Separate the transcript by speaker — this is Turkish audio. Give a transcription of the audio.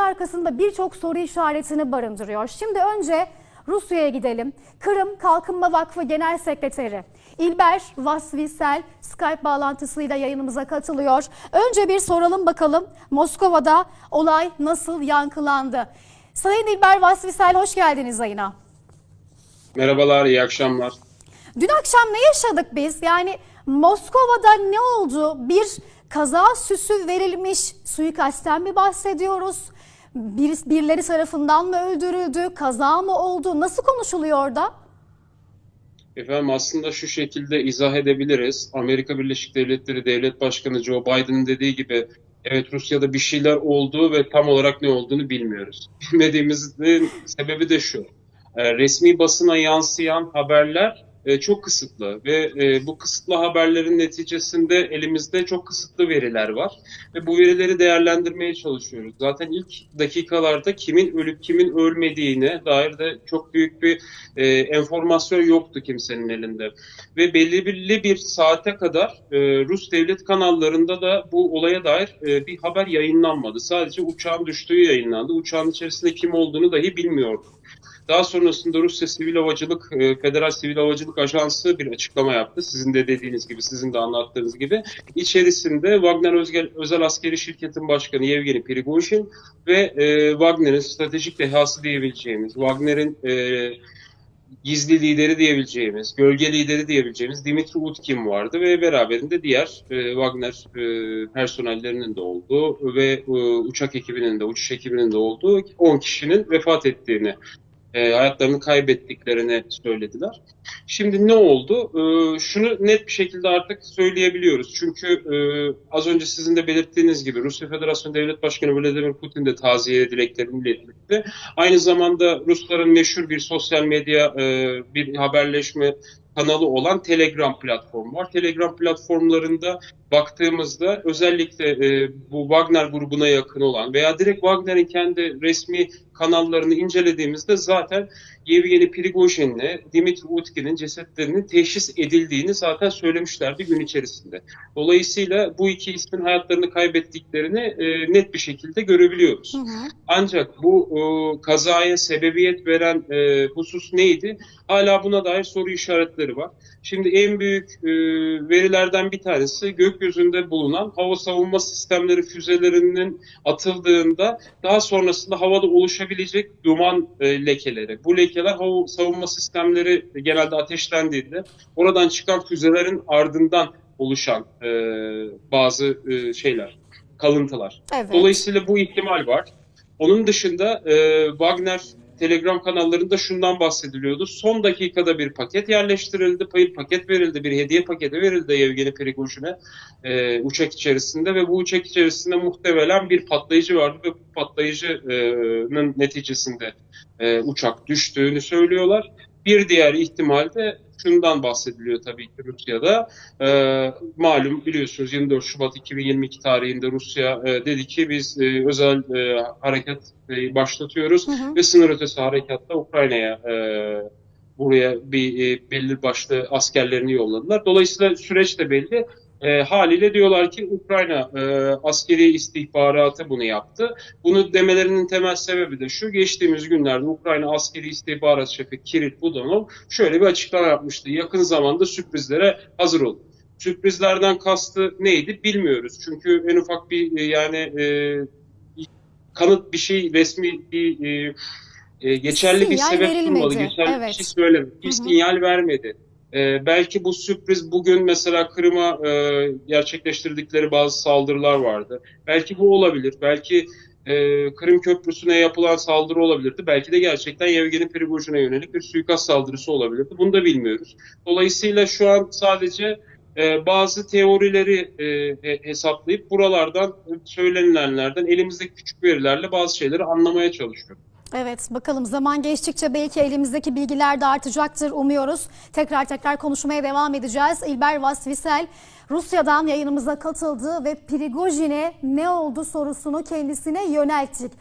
Speaker 1: arkasında birçok soru işaretini barındırıyor. Şimdi önce Rusya'ya gidelim. Kırım Kalkınma Vakfı Genel Sekreteri İlber Vasvisel Skype bağlantısıyla yayınımıza katılıyor. Önce bir soralım bakalım Moskova'da olay nasıl yankılandı? Sayın İlber Vasvisel hoş geldiniz yayına.
Speaker 2: Merhabalar, iyi akşamlar.
Speaker 1: Dün akşam ne yaşadık biz? Yani Moskova'da ne oldu? Bir kaza süsü verilmiş suikastten mi bahsediyoruz? Bir, birileri tarafından mı öldürüldü? Kaza mı oldu? Nasıl konuşuluyor orada?
Speaker 2: Efendim aslında şu şekilde izah edebiliriz. Amerika Birleşik Devletleri Devlet Başkanı Joe Biden'ın dediği gibi evet Rusya'da bir şeyler oldu ve tam olarak ne olduğunu bilmiyoruz. Bilmediğimizin sebebi de şu. e, Resmi basına yansıyan haberler e, çok kısıtlı ve e, bu kısıtlı haberlerin neticesinde elimizde çok kısıtlı veriler var ve bu verileri değerlendirmeye çalışıyoruz. Zaten ilk dakikalarda kimin ölüp kimin ölmediğine dair de çok büyük bir e, enformasyon yoktu kimsenin elinde. Ve belirli bir saate kadar e, Rus devlet kanallarında da bu olaya dair bir haber yayınlanmadı. Sadece uçağın düştüğü yayınlandı. Uçağın içerisinde kim olduğunu dahi bilmiyorduk. Daha sonrasında Rusya Sivil Havacılık, e, Federal Sivil Havacılık Ajansı bir açıklama yaptı. Sizin de dediğiniz gibi, sizin de anlattığınız gibi. İçerisinde Wagner Özel, Özel Askeri Şirket'in başkanı Yevgeni Prigozhin ve e, Wagner'in stratejik dehası diyebileceğimiz, Wagner'in e, gizli lideri diyebileceğimiz, gölge lideri diyebileceğimiz Dimitri Utkin vardı ve beraberinde diğer e, Wagner e, personellerinin de olduğu ve e, uçak ekibinin de, uçuş ekibinin de olduğu 10 kişinin vefat ettiğini e, hayatlarını kaybettiklerini söylediler. Şimdi ne oldu? E, şunu net bir şekilde artık söyleyebiliyoruz. Çünkü e, az önce sizin de belirttiğiniz gibi Rusya Federasyonu Devlet Başkanı Vladimir Putin de taziye dileklerini iletti. Aynı zamanda Rusların meşhur bir sosyal medya e, bir haberleşme kanalı olan Telegram platformu var. Telegram platformlarında baktığımızda özellikle e, bu Wagner grubuna yakın olan veya direkt Wagner'in kendi resmi kanallarını incelediğimizde zaten Yevgeni Prigozhin'le Dimitri Utkin'in cesetlerinin teşhis edildiğini zaten söylemişlerdi gün içerisinde. Dolayısıyla bu iki ismin hayatlarını kaybettiklerini e, net bir şekilde görebiliyoruz.
Speaker 1: Hı hı.
Speaker 2: Ancak bu e, kazaya sebebiyet veren e, husus neydi? Hala buna dair soru işaretleri var. Şimdi en büyük e, verilerden bir tanesi gökyüzünde bulunan hava savunma sistemleri füzelerinin atıldığında daha sonrasında havada oluşabilecek duman e, lekeleri. Bu lekeler hava savunma sistemleri genelde ateşlendiğinde oradan çıkan füzelerin ardından oluşan e, bazı e, şeyler, kalıntılar.
Speaker 1: Evet.
Speaker 2: Dolayısıyla bu ihtimal var. Onun dışında e, Wagner Telegram kanallarında şundan bahsediliyordu. Son dakikada bir paket yerleştirildi, bir paket verildi, bir hediye paketi verildi Yevgeni Prigozhin'e e, uçak içerisinde ve bu uçak içerisinde muhtemelen bir patlayıcı vardı ve bu patlayıcının neticesinde e, uçak düştüğünü söylüyorlar. Bir diğer ihtimal de şundan bahsediliyor tabii ki Rusya'da. E, malum biliyorsunuz 24 Şubat 2022 tarihinde Rusya e, dedi ki biz e, özel e, harekat e, başlatıyoruz
Speaker 1: Hı hı.
Speaker 2: ve sınır ötesi harekatta Ukrayna'ya e, buraya bir e, belli başlı askerlerini yolladılar. Dolayısıyla süreç de belli. E, haliyle diyorlar ki Ukrayna e, askeri istihbaratı bunu yaptı. Bunu demelerinin temel sebebi de şu. Geçtiğimiz günlerde Ukrayna askeri istihbarat şefi Kirill Budanov şöyle bir açıklama yapmıştı. Yakın zamanda sürprizlere hazır olun. Sürprizlerden kastı neydi bilmiyoruz. Çünkü en ufak bir e, yani e, kanıt bir şey resmi bir e, e, geçerli bir
Speaker 1: Sinyal
Speaker 2: sebep
Speaker 1: verilmedi,
Speaker 2: sunmadı. Geçerli
Speaker 1: evet.
Speaker 2: bir şey söylemedi. Bir sinyal vermedi. E, belki bu sürpriz bugün mesela Kırım'a e, gerçekleştirdikleri bazı saldırılar vardı. Belki bu olabilir. Belki e, Kırım Köprüsü'ne yapılan saldırı olabilirdi. Belki de gerçekten Yevgeni Prigozhin'e yönelik bir suikast saldırısı olabilirdi. Bunu da bilmiyoruz. Dolayısıyla şu an sadece e, bazı teorileri e, e, hesaplayıp buralardan söylenilenlerden elimizdeki küçük verilerle bazı şeyleri anlamaya çalışıyoruz.
Speaker 1: Evet bakalım zaman geçtikçe belki elimizdeki bilgiler de artacaktır umuyoruz. Tekrar tekrar konuşmaya devam edeceğiz. İlber Vasvisel Rusya'dan yayınımıza katıldı ve Prigojin'e ne oldu sorusunu kendisine yönelttik.